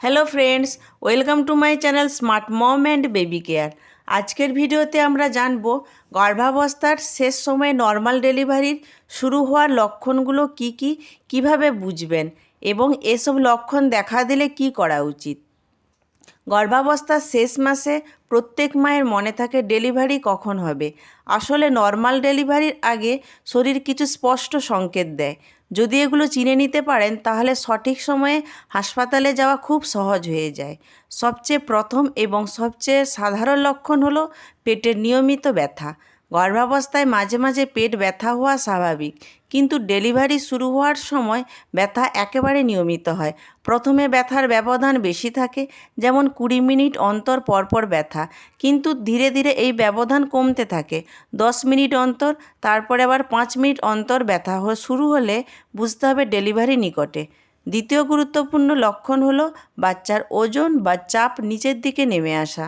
Hello friends welcome to my channel smart mom and baby care আজকের ভিডিওতে আমরা জানব, গর্ভাবস্থার শেষ সময়ে নর্মাল ডেলিভারির শুরু হওয়ার লক্ষণগুলো কি কি, কীভাবে বুঝবেন এবং এসব লক্ষণ দেখা দিলে কি করা উচিত? গর্ভাবস্থার শেষ মাসে প্রত্যেক মায়ের মনে থাকে ডেলিভারি কখন হবে। আসলে নর্মাল ডেলিভারির আগে শরীর কিছু স্পষ্ট সংকেত দেয়। যদি এগুলো চিনে নিতে পারেন, তাহলে সঠিক সময়ে হাসপাতালে যাওয়া খুব সহজ হয়ে যায়। সবচেয়ে প্রথম এবং সবচেয়ে সাধারণ লক্ষণ হলো পেটের নিয়মিত ব্যথা। গর্ভাবস্থায় মাঝে মাঝে পেট ব্যথা হওয়া স্বাভাবিক, কিন্তু ডেলিভারি শুরু হওয়ার সময় ব্যথা একেবারে নিয়মিত হয়। প্রথমে ব্যথার ব্যবধান বেশি থাকে, যেমন কুড়ি মিনিট অন্তর পরপর ব্যথা, কিন্তু ধীরে ধীরে এই ব্যবধান কমতে থাকে। দশ মিনিট অন্তর, তারপরে আবার পাঁচ মিনিট অন্তর ব্যথা শুরু হলে বুঝতে হবে ডেলিভারি নিকটে। দ্বিতীয় গুরুত্বপূর্ণ লক্ষণ হলো বাচ্চার ওজন বা চাপ নিচের দিকে নেমে আসা।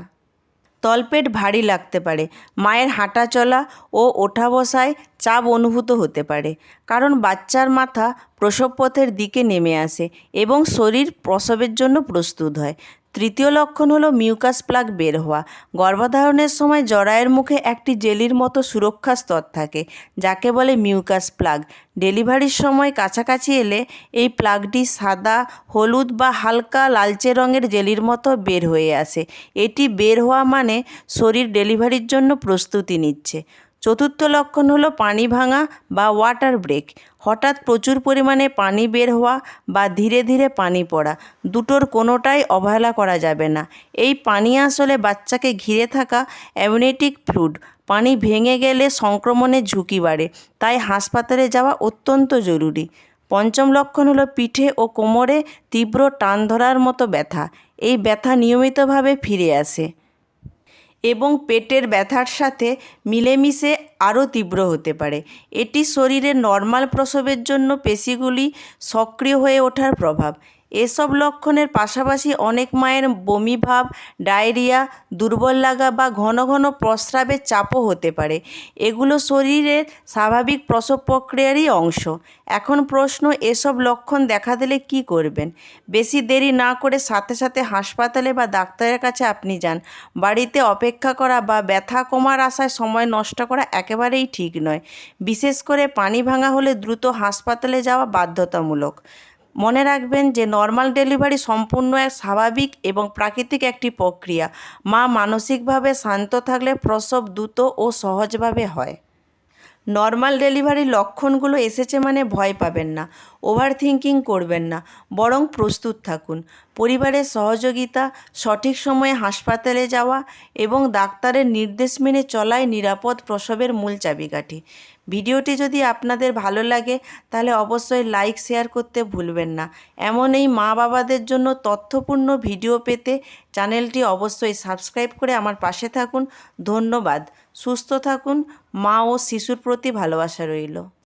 তলপেট ভারী লাগতে পারে। মায়ের হাঁটা চলা ও ওঠা বসায় চাপ অনুভূত হতে পারে। কারণ বাচ্চার মাথা প্রসবপথের দিকে নেমে আসে এবং শরীর প্রসবের জন্য প্রস্তুত হয়। তৃতীয় লক্ষণ হলো মিউকাস প্লাগ বের হওয়া। গর্ভধারণের সময় জরায়ের মুখে একটি জেলির মতো সুরক্ষা স্তর থাকে, যাকে বলে মিউকাস প্লাগ। ডেলিভারির সময় কাছাকাছি এলে এই প্লাগটি সাদা, হলুদ বা হালকা লালচে রঙের জেলির মতো বের হয়ে আসে। এটি বের হওয়া মানে শরীর ডেলিভারির জন্য প্রস্তুতি নিচ্ছে। চতুর্থ লক্ষণ হলো পানি ভাঙা বা ওয়াটার ব্রেক হঠাৎ প্রচুর পরিমাণে পানি বের হওয়া বা ধীরে ধীরে পানি পড়া। দুটোর কোনোটাই অবহেলা করা যাবে না। এই পানি আসলে বাচ্চাকে ঘিরে থাকা অ্যামনেটিক ফ্লুড পানি ভেঙে গেলে সংক্রমণের ঝুঁকি বাড়ে, তাই হাসপাতালে যাওয়া অত্যন্ত জরুরি। পঞ্চম লক্ষণ হলো পিঠে ও কোমরে তীব্র টান ধরার মতো ব্যথা। এই ব্যথা নিয়মিতভাবে ফিরে আসে। এবং পেটের ব্যথার সাথে মিলেমিশে আরও তীব্র হতে পারে। এটি শরীরে নর্মাল প্রসবের জন্য পেশিগুলি সক্রিয় হয়ে ওঠার প্রভাব। এসব লক্ষণের পাশাপাশি অনেক মায়ের বমি ভাব, ডায়রিয়া, দুর্বল লাগা বা ঘন ঘন প্রস্রাবের চাপও হতে পারে। এগুলো শরীরের স্বাভাবিক প্রসব প্রক্রিয়ারই অংশ। এখন প্রশ্ন, এসব লক্ষণ দেখা দিলে কি করবেন? বেশি দেরি না করে সাথে সাথে হাসপাতালে বা ডাক্তারের কাছে আপনি যান। বাড়িতে অপেক্ষা করা বা ব্যথা কমার আশায় সময় নষ্ট করা একেবারেই ঠিক নয়। বিশেষ করে পানি ভাঙা হলে দ্রুত হাসপাতালে যাওয়া বাধ্যতামূলক। মনে রাখবেন যে নর্মাল ডেলিভারি সম্পূর্ণ এক স্বাভাবিক এবং প্রাকৃতিক একটি প্রক্রিয়া। মা মানসিকভাবে শান্ত থাকলে প্রসব দ্রুত ও সহজভাবে হয়। নর্মাল ডেলিভারির লক্ষণগুলো এসেছে মানে ভয় পাবেন না ওভার থিঙ্কিং করবেন না, বরং প্রস্তুত থাকুন। পরিবারের সহযোগিতা, সঠিক সময়ে হাসপাতালে যাওয়া এবং ডাক্তারের নির্দেশ মেনে চলাই নিরাপদ প্রসবের মূল চাবিকাঠি। ভিডিওটি যদি আপনাদের ভালো লাগে, তাহলে অবশ্যই লাইক শেয়ার করতে ভুলবেন না। এমন এই মা বাবাদের জন্য তথ্যপূর্ণ ভিডিও পেতে চ্যানেলটি অবশ্যই সাবস্ক্রাইব করে আমার পাশে থাকুন। ধন্যবাদ। সুস্থ থাকুন। মা ও শিশুর প্রতি ভালোবাসা রইল।